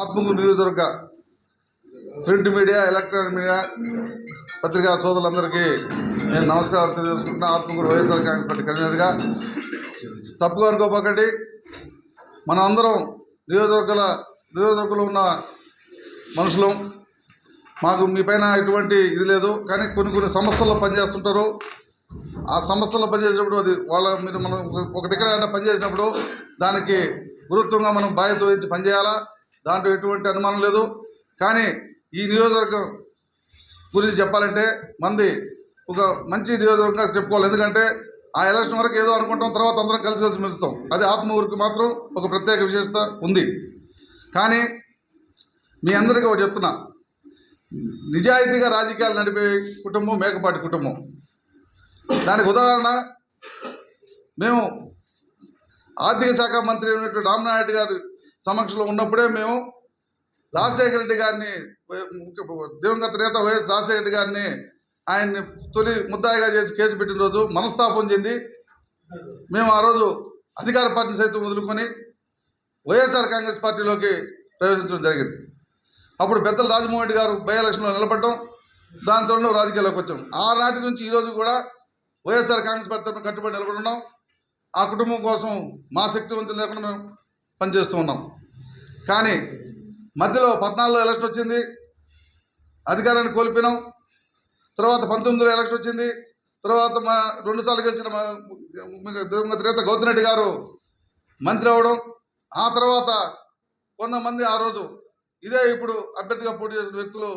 ఆత్మకు నియోజకవర్గ print media electronic media పత్రికా సోదరులందరికీ నేను నమస్కారాలు తెలియజేసుకుంటున్నా. ఆత్మకూరు వైఎస్ఆర్ కాంగ్రెస్ పార్టీ కన్వీనర్గా తప్పుగా అనుకోపోకండి మన అందరం నియోజకవర్గాల నియోజకవర్గంలో ఉన్న మనుషులు. మాకు మీ పైన ఎటువంటి ఇది లేదు. కానీ కొన్ని కొన్ని సంస్థల్లో పనిచేస్తుంటారు. ఆ సంస్థల్లో పనిచేసినప్పుడు అది వాళ్ళ మీరు మనం ఒక- దగ్గర పనిచేసినప్పుడు దానికి గురుత్వంగా మనం బాధ్యత వహించి పనిచేయాలా? దాంట్లో ఎటువంటి అనుమానం లేదు. కానీ ఈ నియోజకవర్గం గురించి చెప్పాలంటే మంది ఒక మంచి నియోజకవర్గంగా చెప్పుకోవాలి. ఎందుకంటే ఆ ఎలక్షన్ వరకు ఏదో అనుకుంటాం తర్వాత అందరం కలిసి కలిసి మెలుస్తాం. అది ఆత్మూరికి మాత్రం ఒక ప్రత్యేక విశేషత ఉంది. కానీ మీ అందరికీ ఒకటి చెప్తున్నా. నిజాయితీగా రాజకీయాలు నడిపే కుటుంబం మేకపాటి కుటుంబం. దానికి ఉదాహరణ మేము ఆర్థిక శాఖ మంత్రి ఉన్నటువంటి రామ్నాయుడు గారు సమక్షంలో ఉన్నప్పుడే మేము రాజశేఖర రెడ్డి గారిని దివంగత నేత వైఎస్ రాజశేఖర రెడ్డి గారిని ఆయన్ని తొలి ముద్దాయిగా చేసి కేసు పెట్టిన రోజు మనస్తాపం చెంది మేము ఆ రోజు అధికార పార్టీని సైతం వదులుకొని వైఎస్ఆర్ కాంగ్రెస్ పార్టీలోకి ప్రవేశించడం జరిగింది. అప్పుడు పెద్దలు రాజమోహన్ రెడ్డి గారు బై ఎలక్షన్లో నిలబడటం దాంతో రాజకీయాల్లోకి వచ్చాం. ఆనాటి నుంచి ఈరోజు కూడా వైఎస్ఆర్ కాంగ్రెస్ పార్టీ తరఫున కట్టుబడి నిలబడి ఉన్నాం. ఆ కుటుంబం కోసం మా శక్తివంతం లేకుండా మేము పనిచేస్తూ ఉన్నాం. కానీ మధ్యలో పద్నాలుగులో ఎలక్షన్ వచ్చింది. అధికారాన్ని కోల్పోయినాం. తర్వాత పంతొమ్మిదిలో ఎలక్షన్ వచ్చింది. తర్వాత మా రెండుసార్లు గెలిచిన మా దివంగత నేత గౌతమ్ రెడ్డి గారు మంత్రి అవ్వడం. ఆ తర్వాత కొంతమంది ఆ రోజు ఇదే ఇప్పుడు అభ్యర్థిగా పోటీ చేసిన వ్యక్తులు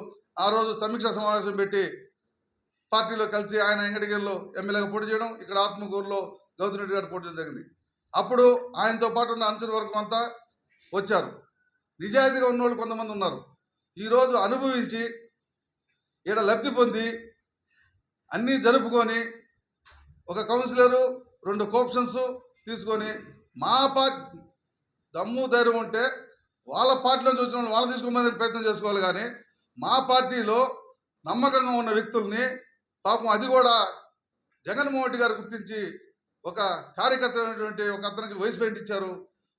ఆ రోజు సమీక్షా సమావేశం పెట్టి పార్టీలో కలిసి ఆయన వెంకటగిరిలో ఎమ్మెల్యేగా పోటీ చేయడం ఇక్కడ ఆత్మకూరులో గౌతమ్ రెడ్డి గారు పోటీ చేయడం జరిగింది. అప్పుడు ఆయనతో పాటు ఉన్న అంచుల వర్గం అంతా వచ్చారు. నిజాయితీగా ఉన్నోళ్ళు కొంతమంది ఉన్నారు. ఈరోజు అనుభవించి ఈడ లబ్ధి పొంది అన్నీ జరుపుకొని ఒక కౌన్సిలరు రెండు కోప్షన్స్ తీసుకొని మా పార్టీ దమ్ము ధైర్యం ఉంటే వాళ్ళ పార్టీలో చూసిన వాళ్ళు వాళ్ళు తీసుకోమని ప్రయత్నం చేసుకోవాలి కానీ మా పార్టీలో నమ్మకంగా ఉన్న వ్యక్తుల్ని పాపం అది కూడా జగన్మోహన్ రెడ్డి గారు గుర్తించి ఒక కార్యకర్త అయినటువంటి ఒక అతనికి వయసు పెయింట్ ఇచ్చారు.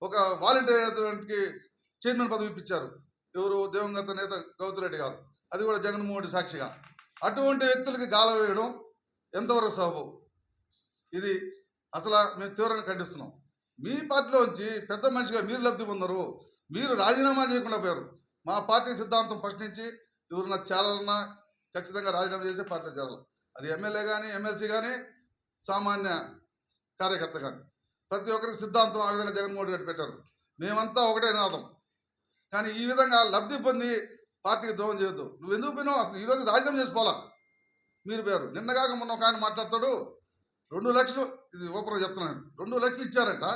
ఒక వాలంటీర్ అయినటువంటి చైర్మన్ పదవి ఇప్పించారు. ఎవరు? దేవంగత నేత గౌతరెడ్డి గారు. అది కూడా జగన్మోహన్ రెడ్డి సాక్షిగా. అటువంటి వ్యక్తులకి గాలం వేయడం ఎంతవరకు సబబు? ఇది అసలు మేము తీవ్రంగా ఖండిస్తున్నాం. మీ పార్టీలోంచి పెద్ద మనిషిగా మీరు లబ్ధి పొందరు. మీరు రాజీనామా చేయకుండా పోయారు. మా పార్టీ సిద్ధాంతం ఫస్ట్ నుంచి ఎవరన్నా చేరాలన్నా ఖచ్చితంగా రాజీనామా చేసే పార్టీలో చేరాలి. అది ఎమ్మెల్యే కానీ ఎమ్మెల్సీ కానీ సామాన్య కార్యకర్త కానీ ప్రతి ఒక్కరికి సిద్ధాంతం ఆ విధంగా జగన్మోహన్ రెడ్డి పెట్టారు. మేమంతా ఒకటే నాదం కానీ ఈ విధంగా లబ్ధి పొంది పార్టీకి ద్రోహం చేయొద్దు. నువ్వు ఎందుకు పోయినావు? అసలు ఈరోజు రాజీనామా చేసుకోవాలా? మీరు పేరు. నిన్నగాక మొన్న ఒక ఆయన మాట్లాడతాడు. రెండు లక్షలు ఇది ఓపెన్గా చెప్తున్నాను రెండు లక్షలు ఇచ్చారంట.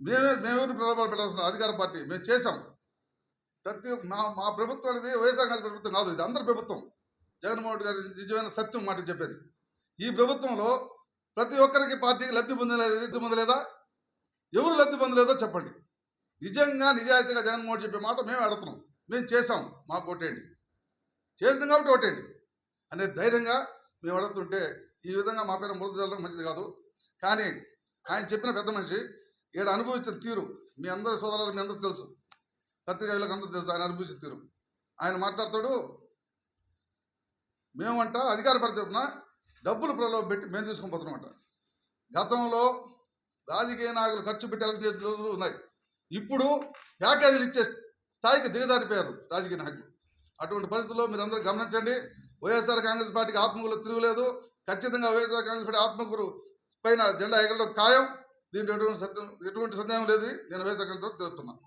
మేమే మేమెవరు ప్రలోభాలు పెట్టాల్సిన అధికార పార్టీ. మేము చేసాం ప్రతి మా మా ప్రభుత్వం అనేది వైఎస్ఆర్ కాంగ్రెస్ ప్రభుత్వం కాదు. ఇది అందరి ప్రభుత్వం. జగన్మోహన్ రెడ్డి గారి నిజమైన సత్యం మాట చెప్పేది. ఈ ప్రభుత్వంలో ప్రతి ఒక్కరికి పార్టీకి లబ్ధి పొందలేదు లబ్ధి పొందలేదా? ఎవరు లబ్ధి పొందలేదో చెప్పండి. నిజంగా నిజాయితీగా జగన్మోహన్ చెప్పే మాట మేము అడుగుతున్నాం మేము చేసాం మాకు ఓటేయండి. చేసినాం కాబట్టి ఓటేయండి. అనే ధైర్యంగా మేము అడుగుతుంటే ఈ విధంగా మా పేరు మృత జరగడం మంచిది కాదు. కానీ ఆయన చెప్పిన పెద్ద మనిషి ఈడ అనుభవించిన తీరు మీ అందరి సోదరులు మీ అందరికి తెలుసు. పత్రికలకు అందరూ తెలుసు ఆయన అనుభవించిన తీరు. ఆయన మాట్లాడతాడు మేమంట అధికార పార్టీ డబ్బులు ప్రలోభ పెట్టి మేము తీసుకొని పోతున్నామంట. గతంలో రాజకీయ నాయకులు ఖర్చు పెట్టి చేతులు ఉన్నాయి. ఇప్పుడు ప్యాకేజీలు ఇచ్చే స్థాయికి దిగజారిపోయారు రాజకీయ నాయకులు. అటువంటి పరిస్థితుల్లో మీరు అందరూ గమనించండి. వైఎస్ఆర్ కాంగ్రెస్ పార్టీకి ఆత్మకులు తిరుగులేదు. ఖచ్చితంగా వైఎస్ఆర్ కాంగ్రెస్ పార్టీ ఆత్మకూరు పైన జెండా ఎగరడం ఖాయం. దీంట్లో ఎటువంటి సత్యం ఎటువంటి సందేహం లేదు. నేను వైఎస్ఆర్ కాంగ్రెస్ తెలుపుతున్నాను తిరుగుతున్నాను